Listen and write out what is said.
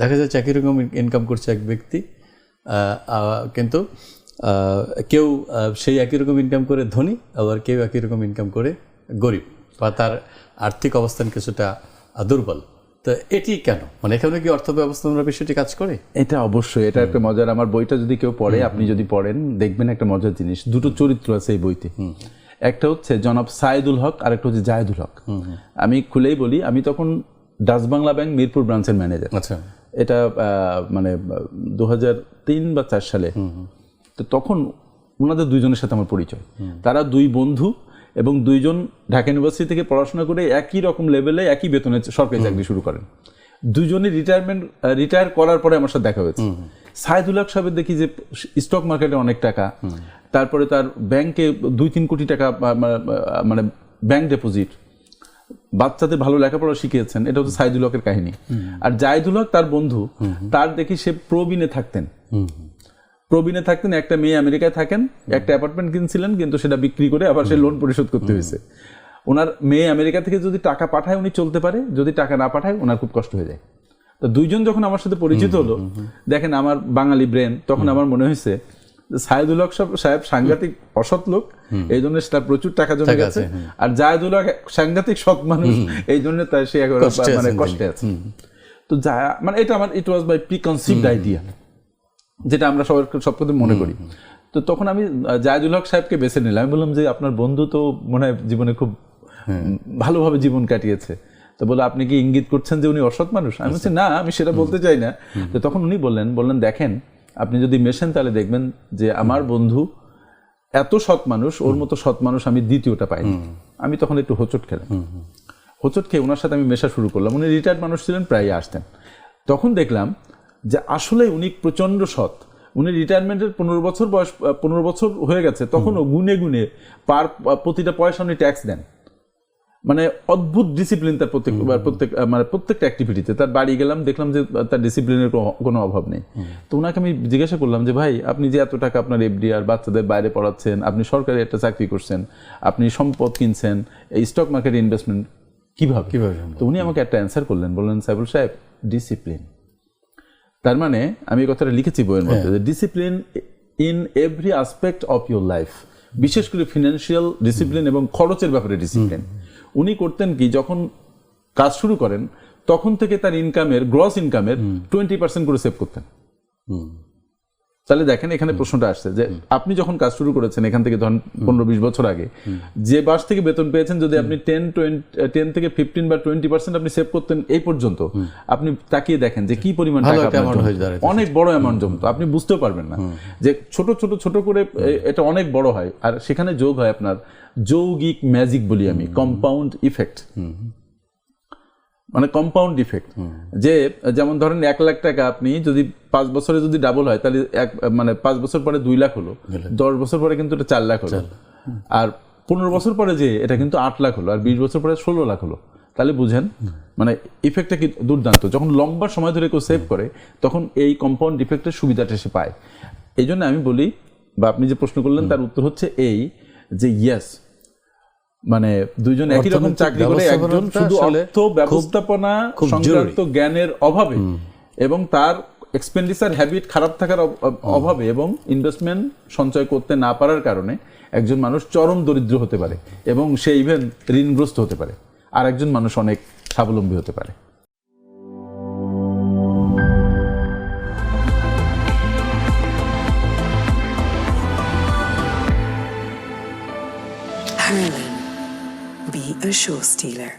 দেখা যাচ্ছে একই রকম ইনকাম করছে এক ব্যক্তি কিন্তু কেউ সেই একই রকম ইনকাম করে ধনী আবার কেউ একই রকম ইনকাম করে গরিব বা তার আর্থিক অবস্থান কিছুটা দুর্বল। তো এটি কেন? মানে এখানে কি অর্থ ব্যবস্থাপনার বিষয়টি কাজ করে? এটা অবশ্যই এটা একটা মজার আমার বইটা যদি কেউ পড়ে আপনি যদি পড়েন দেখবেন একটা মজার জিনিস দুটো চরিত্র আছে এই বইতে। একটা হচ্ছে জনাব সাইদুল হক আর একটা হচ্ছে জায়দুল হক। আমি খুলেই বলি আমি তখন ডাচ বাংলা ব্যাংক মিরপুর ব্রাঞ্চের ম্যানেজার আচ্ছা। এটা মানে দু তিন বা চার সালে তো তখন ওনাদের দুইজনের সাথে আমার পরিচয়। তারা দুই বন্ধু এবং দুইজন ঢাকা ইউনিভার্সিটি থেকে পড়াশোনা করে একই রকম লেভেলে একই বেতনে সরকারি চাকরি শুরু করেন। দুজনে রিটায়ারমেন্ট রিটায়ার করার পরে আমার সাথে দেখা হয়েছে। সাইদুল হক সাহেবের দেখি যে স্টক মার্কেটে অনেক টাকা তারপরে তার ব্যাংকে দুই তিন কোটি টাকা মানে ব্যাংক ডিপোজিট বাচ্চাদের ভালো লেখাপড়া শিখিয়েছেন এটা হচ্ছে সাইদুল হকের কাহিনী। আর জায়দুল হক তার বন্ধু তার দেখি সে প্রবীণে থাকতেন। প্রবীণে থাকতেন একটা মেয়ে আমেরিকায় থাকেন একটা অ্যাপার্টমেন্ট কিনছিলেন কিন্তু সেটা বিক্রি করে আবার সে লোন পরিশোধ করতে হয়েছে। ওনার মেয়ে আমেরিকা থেকে যদি টাকা পাঠায় উনি চলতে পারে যদি টাকা না পাঠায় ওনার খুব কষ্ট হয়ে যায়। তো দুইজন যখন আমার সাথে পরিচিত হলো দেখেন আমার বাঙালি ব্রেন তখন আমার মনে হয়েছে যে সাইদুল হক সাহেব- সাংঘাতিক অসৎ লোক এই জন্য তার প্রচুর টাকা জমে গেছে। আর জায়দুল হক সাংঘাতিক সৎ মানুষ এই জন্য তার সে মানে কষ্টে আছে। তো যা মানে এটা আমার ইট ওয়াজ মাই প্রিকনসিভড আইডিয়া যেটা আমরা সবার সব কথা মনে করি। তো তখন আমি জায়দুল হক সাহেবকে বেছে নিলাম। আমি বললাম যে আপনার বন্ধু তো মনে হয় জীবনে খুব উম, ভালোভাবে জীবন কাটিয়েছে। তো বলে আপনি কি ইঙ্গিত করছেন যে উনি অসৎ মানুষ? আমি বলছি না আমি সেটা বলতে চাই না। তো তখন উনি বললেন বললেন দেখেন আপনি যদি মেশেন তাহলে দেখবেন যে আমার বন্ধু এত সৎ মানুষ ওর মতো সৎ মানুষ আমি দ্বিতীয়টা পাইনি। আমি তখন একটু হোচট খেলাম। হোচট খেয়ে ওনার সাথে আমি মেশা শুরু করলাম। উনি রিটায়ার্ড মানুষ ছিলেন প্রায় আসতেন। তখন দেখলাম যে আসলে উনি প্রচণ্ড সৎ। উনি রিটায়ারমেন্টের পনেরো বছর বয়স পনেরো বছর হয়ে গেছে। তখনও গুনে গুনে পার প্রতিটা পয়সা উনি ট্যাক্স দেন। মানে অদ্ভুত ডিসিপ্লিন তার প্রত্যেক প্রত্যেক মানে প্রত্যেকটা অ্যাক্টিভিটিতে তার বাড়ি গেলাম দেখলাম যে তার ডিসিপ্লিনের কোনো অভাব নেই। তো ওনাকে আমি জিজ্ঞাসা করলাম যে ভাই আপনি যে এত টাকা আপনার এফডি আর বাচ্চাদের বাইরে পড়াচ্ছেন আপনি সরকারি একটা চাকরি করছেন আপনি সম্পদ কিনছেন এই স্টক মার্কেট ইনভেস্টমেন্ট কীভাবে? কীভাবে তো উনি আমাকে একটা অ্যান্সার করলেন। বললেন সাইবুল সাহেব ডিসিপ্লিন তার মানে আমি কথাটা লিখেছি বইয়ের মধ্যে discipline in every aspect of your life বিশেষ করে ফিনান্সিয়াল ডিসিপ্লিন এবং খরচের ব্যাপারে ডিসিপ্লিন উনি করতেন কি যখন কাজ শুরু করেন তখন থেকে তার ইনকামের গ্রস ইনকামের টোয়েন্টি পার্সেন্ট করে সেভ করতেন। তাহলে দেখেন এখানে প্রশ্নটা আসছে যে আপনি যখন কাজ শুরু করেছেন এখান থেকে ধরেন পনেরো বিশ বছর আগে যে মাস থেকে বেতন পেয়েছেন যদি আপনি টেন টোয়েন্টি টেন থেকে ফিফটিন বা টোয়েন্টি পার্সেন্ট আপনি সেভ করতেন এই পর্যন্ত আপনি তাকিয়ে দেখেন যে কি পরিমাণ টাকা। অনেক বড় অ্যামাউন্ট জমতো। আপনি বুঝতেও পারবেন না যে ছোট ছোট ছোট করে এটা অনেক বড় হয়। আর সেখানে যোগ হয় আপনার যৌগিক ম্যাজিক বলি আমি কম্পাউন্ড ইফেক্ট মানে কম্পাউন্ড ইফেক্ট যে যেমন ধরেন এক লাখ টাকা আপনি যদি পাঁচ বছরে যদি ডাবল হয় তাহলে এক মানে পাঁচ বছর পরে দুই লাখ হলো দশ বছর পরে কিন্তু এটা চার লাখ হলো। আর পনেরো বছর পরে যে এটা কিন্তু আট লাখ হলো আর বিশ বছর পরে ষোলো লাখ হলো। তাহলে বুঝেন মানে ইফেক্টটা কি দুর্দান্ত। যখন লম্বা সময় ধরে কেউ সেভ করে তখন এই কম্পাউন্ড ইফেক্টের সুবিধাটা সে পায়। এই জন্য আমি বলি বা আপনি যে প্রশ্ন করলেন তার উত্তর হচ্ছে এই যে ইয়েস মানে দুইজন একই রকম চাকরি করে একজন শুধু অর্থ ব্যবস্থাপনা সংক্রান্ত জ্ঞানের অভাবে এবং তার এক্সপেন্ডিচার হ্যাবিট খারাপ থাকার অভাবে এবং ইনভেস্টমেন্ট সঞ্চয় করতে না পারার কারণে একজন মানুষ চরম দরিদ্র হতে পারে এবং সে ইভেন ঋণগ্রস্ত হতে পারে। আর একজন মানুষ অনেক স্বাবলম্বী হতে পারে। Harlan, be a show stealer.